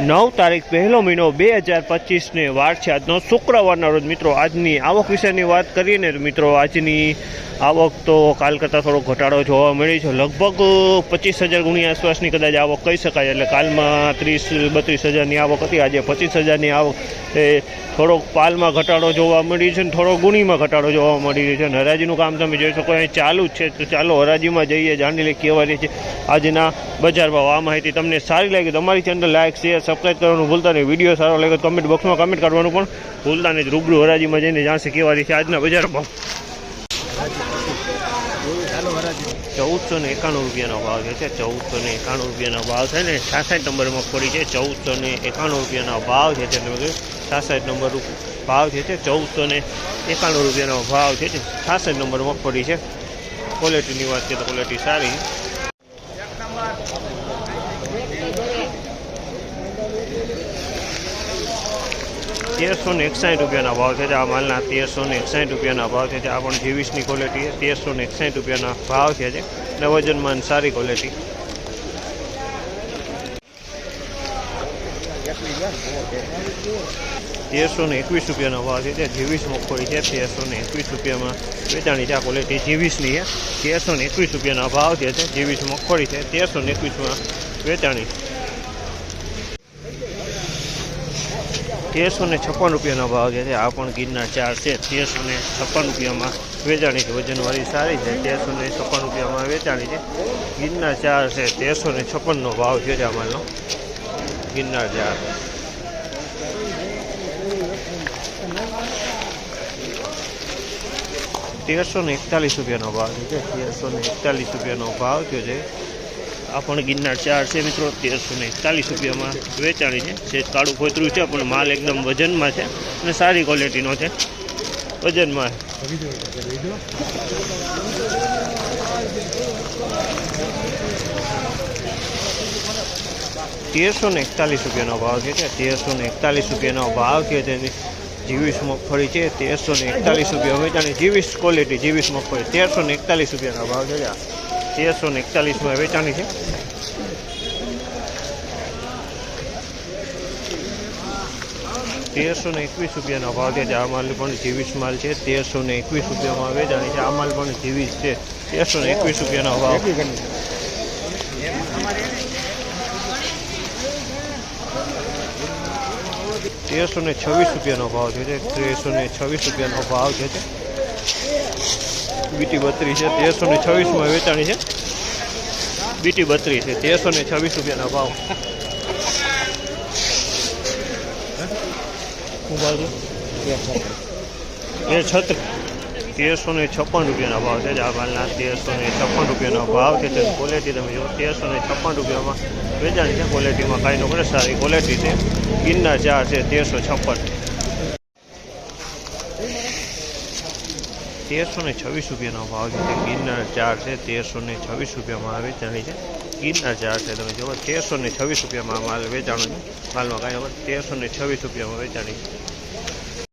નવ તારીખ પહેલો મહિનો બે હજાર પચીસને વાર છે આજનો શુક્રવારના રોજ. મિત્રો, આજની આવક વિશેની વાત કરીએ ને, મિત્રો, આજની આવક તો કાલ કરતાં થોડો ઘટાડો જોવા મળી છે. લગભગ પચીસ હજાર ગુણી આસપાસની કદાચ આવક કહી શકાય, એટલે કાલમાં ત્રીસ, બત્રીસ હજારની આવક હતી, આજે પચીસ હજારની આવક. એ થોડોક પાલમાં ઘટાડો જોવા મળી છે ને, થોડો ગુણીમાં ઘટાડો જોવા મળી રહ્યો છે. અને હરાજીનું કામ તમે જોઈ શકો, અહીં ચાલુ જ છે. તો ચાલો હરાજીમાં જઈએ, જાણી લઈએ કેવા રહે છે. આજના બજાર ભાવ. આ માહિતી તમને સારી લાગી તો અમારી ચેનલ લાઈક, શેર સબસ્ક્રાઈબ કરવાનું ભૂલતા નહીં. વીડિયો સારો લાગે કમેન્ટ બોક્સમાં કમેન્ટ કરવાનું પણ ભૂલતા નહીં. રૂબરૂ હરાજીમાં જઈને જાણશે કેવા છે આજના બજાર ભાવ ચૌદસો ને એકાણું રૂપિયાનો ભાવ છે ચૌદસો ને એકાણું રૂપિયાનો ભાવ છે ને છાસઠ નંબર મગફળી છે ચૌદસો ને એકાણું રૂપિયાનો ભાવ છે તે તમે છાસઠ નંબર ભાવ છે તે ચૌદસો ને એકાણું રૂપિયાનો ભાવ છે તે છાસઠ નંબર મગફળી છે. ક્વોલિટીની વાત કરીએ તો ક્વોલિટી સારી. તેરસો ને એકસાઠ રૂપિયાના ભાવ છે. આ માલના તેરસો ને એકસાઠ રૂપિયાના ભાવ છે. આ પણ જીવીસની ક્વોલિટી છે. તેરસો ને એકસાઠ રૂપિયાના ભાવ છે અને વજનમાં સારી ક્વોલિટી તેરસો ને એકવીસ રૂપિયાનો ભાવ છે. તે જીવીસ મગફળી છે. તેરસો ને એકવીસ રૂપિયામાં વેચાણી છે. આ ક્વોલિટી જીવીસની છે. તેરસો ને એકવીસ રૂપિયાના ભાવ છે. જીવીસ મગફળી છે. તેરસો ને એકવીસમાં વેચાણી તેરસો ને છપ્પન રૂપિયાનો ભાવ છે. આ પણ ગિરનાર ચાર છે. તેરસો ને છપ્પન રૂપિયામાં વેચાણી છે. વજનવાળી સારી છે. તેરસો ને છપ્પન રૂપિયામાં વેચાણી છે. ગિરનાર ચાર છે. તેરસો ને છપ્પનનો ભાવ છે આ માલનો. ગિરનાર ચાર. તેરસો ને એકતાલીસ રૂપિયાનો ભાવ છે. તેરસો ને એકતાલીસ રૂપિયાનો ભાવ થયો છે. આ પણ ગિરનાર ચાર છે મિત્રો, તેરસો ને એકતાલીસ રૂપિયામાં વેચાણી છે. જે કાળું ખોતરું છે, પણ માલ એકદમ વજનમાં છે અને સારી ક્વોલિટીનો છે. વજનમાં. તેરસો ને એકતાલીસ રૂપિયાનો ભાવ છે તેરસો ને એકતાલીસ રૂપિયાનો ભાવ છે તેની જીવીસ મગફળી છે. તેરસો ને એકતાલીસ રૂપિયા વેચાણી, જીવીસ ક્વોલિટી જીવીસ મગફળી. તેરસો ને એકતાલીસ રૂપિયાનો ભાવ છે. તેરસો ને એકતાલીસમાં વેચાણી છે. તેરસો ને એકવીસ રૂપિયાનો ભાવ છે. આ માલ પણ જીવીસ માલ છે. તેરસો ને એકવીસ રૂપિયામાં વેચાણી છે આ માલ પણ જીવીસ છે. તેરસો ને એકવીસ રૂપિયાનો ભાવ. તેરસો ને છવ્વીસ રૂપિયાનો ભાવ છે. તેરસો ને છવ્વીસ રૂપિયાનો ભાવ છે બીટી બત્રીસ છે. તેરસો ને છવ્વીસમાં વેચાણી છે. બીટી બત્રીસ છે. તેરસો ને છવ્વીસ રૂપિયાનો ભાવ શું ભાવ છે એ છત્ર. તેરસો ને છપ્પન રૂપિયાના ભાવ છે. આ માલના તેરસો ને છપ્પન રૂપિયાનો ભાવ છે. તે ક્વોલિટી તમે જુઓ. તેરસો ને છપ્પન રૂપિયામાં વેચાણ છે. ક્વોલિટીમાં કાંઈ નોકરે સારી ક્વોલિટી છે. ગિરનાર ચાર છે. તેરસો છપ્પન. તેરસો ને છવ્વીસ રૂપિયાનો ભાવ છે. તે ચાર છે. તેરસો ને છવ્વીસ રૂપિયામાં વેચાણી છે. ગિરનાર ચાર છે તમે જુઓ તેરસો ને છવ્વીસ રૂપિયામાં માલ વેચાણો છે. માલમાં કાંઈ ખબર તેરસો ને છવ્વીસ રૂપિયામાં વેચાણી